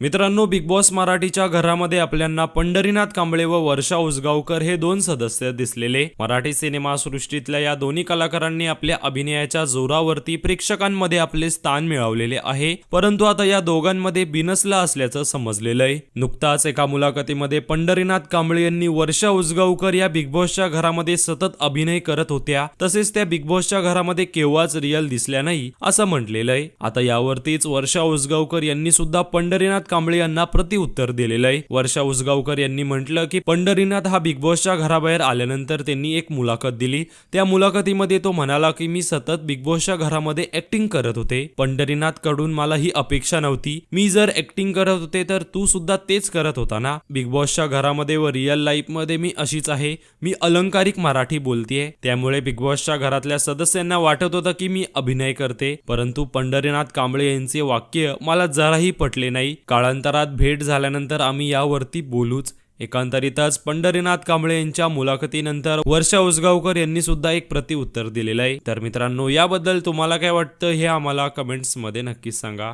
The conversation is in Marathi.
मित्रांनो बिग बॉस मराठीच्या घरामध्ये आपल्यांना पंढरीनाथ कांबळे व वर्षा उसगावकर हे दोन सदस्य दिसलेले. मराठी सिनेमा सृष्टीतल्या या दोन्ही कलाकारांनी आपल्या अभिनयाच्या जोरावरती प्रेक्षकांमध्ये आपले स्थान मिळवलेले आहे. परंतु आता या दोघांमध्ये बिनसला असल्याचं समजलेलं आहे नुकताच एका मुलाखतीमध्ये पंढरीनाथ कांबळे यांनी वर्षा उसगावकर या बिग बॉसच्या घरामध्ये सतत अभिनय करत होत्या. तसेच त्या बिग बॉसच्या घरामध्ये केव्हाच रिअल दिसल्या नाही असं म्हटलेलं आहे आता यावरतीच वर्षा उसगावकर यांनी सुद्धा पंढरीनाथ कांबळे यांना प्रतिउत्तर दिलेलं आहे. वर्षा उसगावकर यांनी म्हटलं की पंढरीनाथ हा बिग बॉसच्या घराबाहेर आल्यानंतर त्यांनी एक मुलाखत दिली. त्या मुलाखतीमध्ये तो म्हणाला की मी सतत बिग बॉसच्या घरामध्ये ऍक्टिंग करत होते. पंढरीनाथकडून मला ही अपेक्षा नव्हती. मी जर ऍक्टिंग करत होते तर तू सुद्धा तेच करत होता ना? बिग बॉसच्या घरामध्ये व रिअल लाईफमध्ये मी अशीच आहे. मी अलंकारिक मराठी बोलतेय. त्यामुळे बिग बॉसच्या घरातल्या सदस्यांना वाटत होतं की मी अभिनय करते. परंतु पंढरीनाथ कांबळे यांचे वाक्य मला जराही पटले नाही. काळांतरात भेट झाल्यानंतर आम्ही यावरती बोलूच. एकांतरितच पंढरीनाथ कांबळे यांच्या मुलाखतीनंतर वर्षा उसगावकर यांनी सुद्धा एक प्रतिउत्तर दिलेलं आहे. तर मित्रांनो याबद्दल तुम्हाला काय वाटतं हे आम्हाला कमेंट्समध्ये नक्कीच सांगा.